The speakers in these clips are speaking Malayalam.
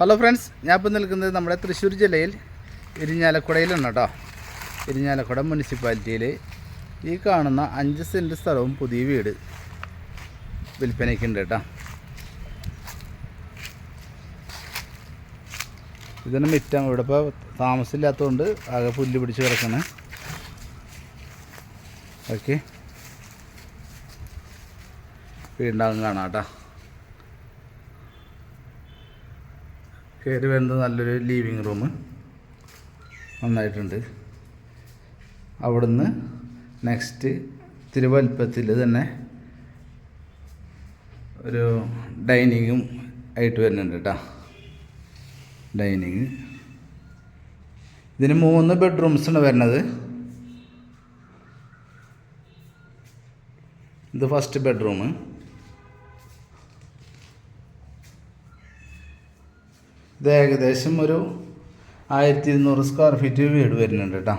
ഹലോ ഫ്രണ്ട്സ് ഞാൻ ഇപ്പോൾ നിൽക്കുന്നത് നമ്മുടെ തൃശ്ശൂർ ജില്ലയിൽ ഇരിഞ്ഞാലക്കുടയിലാണ് കേട്ടോ. ഇരിഞ്ഞാലക്കുട മുനിസിപ്പാലിറ്റിയിൽ ഈ കാണുന്ന അഞ്ച് സെന്റ് സ്ഥലവും പുതിയ വീട് വിൽപ്പനയ്ക്കുണ്ട് കേട്ടോ. ഇതിന് മിറ്റം ഇവിടെ ഇപ്പോൾ താമസമില്ലാത്തതുകൊണ്ട് ആകെ പുല്ല് പിടിച്ച് കിടക്കണേ. ഓക്കെ. വീണ്ടാകും കാണാം കേട്ടോ. കയറി വരുന്നത് നല്ലൊരു ലീവിങ് റൂം നന്നായിട്ടുണ്ട്. അവിടുന്ന് നെക്സ്റ്റ് തിരുവൽപ്പത്തിൽ തന്നെ ഒരു ഡൈനിങ്ങും ആയിട്ട് വരുന്നുണ്ട് കേട്ടോ ഡൈനിങ് ഇതിന് മൂന്ന് ബെഡ്റൂംസാണ് വരുന്നത്. ഇത് ഫസ്റ്റ് ബെഡ്റൂം ഇത് ഏകദേശം ഒരു ആയിരത്തി ഇരുന്നൂറ് സ്ക്വയർ ഫീറ്റ് വീട് വരുന്നുണ്ട് കേട്ടോ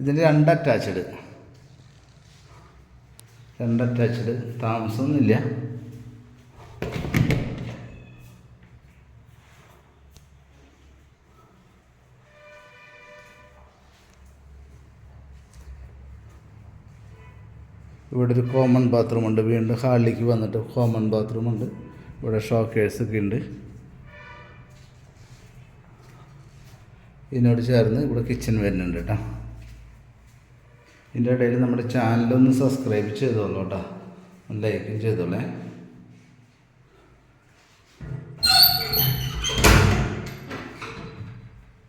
ഇതിന് രണ്ട് അറ്റാച്ച്ഡ് രണ്ട് അറ്റാച്ച്ഡ് താമസമൊന്നുമില്ല. ഇവിടെ ഒരു കോമൺ ബാത്റൂമുണ്ട് വീണ്ടും ഹാളിലേക്ക് വന്നിട്ട് കോമൺ ബാത്റൂം ഉണ്ട്. ഇവിടെ ഷോക്കേഴ്സൊക്കെ ഉണ്ട്. ഇതിനോട് ചേർന്ന് ഇവിടെ കിച്ചൺ വരുന്നുണ്ട് കേട്ടോ. ഇതിന്റെ ഇടയിൽ നമ്മുടെ ചാനലൊന്ന് സബ്സ്ക്രൈബ് ചെയ്തോളൂ കേട്ടോ. ലൈക്കും ചെയ്തോളേ.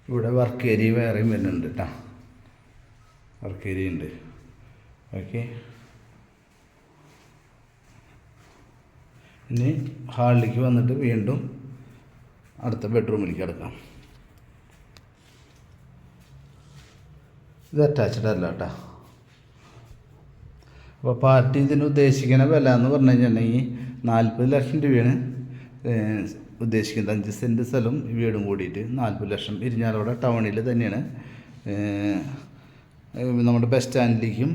ഇവിടെ വർക്ക് ഏരിയ വേറെയും വരുന്നുണ്ട് കേട്ടോ. വർക്ക് ഏരിയ ഉണ്ട്. ഓക്കെ ഇനി ഹാളിലേക്ക് വന്നിട്ട് വീണ്ടും അടുത്ത ബെഡ്റൂമിലേക്ക് കിടക്കാം. ഇത് അറ്റാച്ച്ഡ് അല്ല കേട്ടോ. അപ്പോൾ പാർട്ടി ഇതിന് ഉദ്ദേശിക്കുന്ന വില എന്ന് പറഞ്ഞു കഴിഞ്ഞിട്ടുണ്ടെങ്കിൽ നാൽപ്പത് ലക്ഷം രൂപയാണ് ഉദ്ദേശിക്കുന്നത്. അഞ്ച് സെന്റ് സ്ഥലം വീടും കൂടിയിട്ട് നാൽപ്പത് ലക്ഷം. ഇരിഞ്ഞാലോടെ ടൗണിൽ തന്നെയാണ്. നമ്മുടെ ബസ് സ്റ്റാൻഡിലേക്കും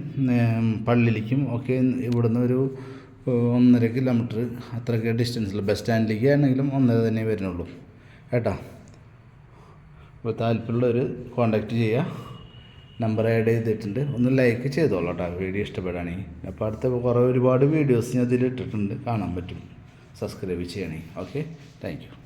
പള്ളിയിലേക്കും ഒക്കെ ഇവിടുന്ന് ഒരു ഒന്നര കിലോമീറ്റർ അത്രയൊക്കെ ഡിസ്റ്റൻസിൽ ബസ് സ്റ്റാൻഡിലേക്ക് ആണെങ്കിലും ഒന്നര തന്നെ വരുന്നുള്ളൂ. കേട്ടോ? അപ്പോൾ താല്പര്യമുള്ളവർ കോൺടാക്റ്റ് ചെയ്യുക. നമ്പർ ആഡ് ചെയ്തിട്ടുണ്ട്. ഒന്ന് ലൈക്ക് ചെയ്തോളൂ കേട്ടോ. വീഡിയോ ഇഷ്ടപ്പെടുകയാണെങ്കിൽ. അപ്പോൾ അടുത്ത കുറേ ഒരുപാട് വീഡിയോസ് ഞാൻ അതിൽ ഇട്ടിട്ടുണ്ട് കാണാൻ പറ്റും. സബ്സ്ക്രൈബ് ചെയ്യണേ. Okay thank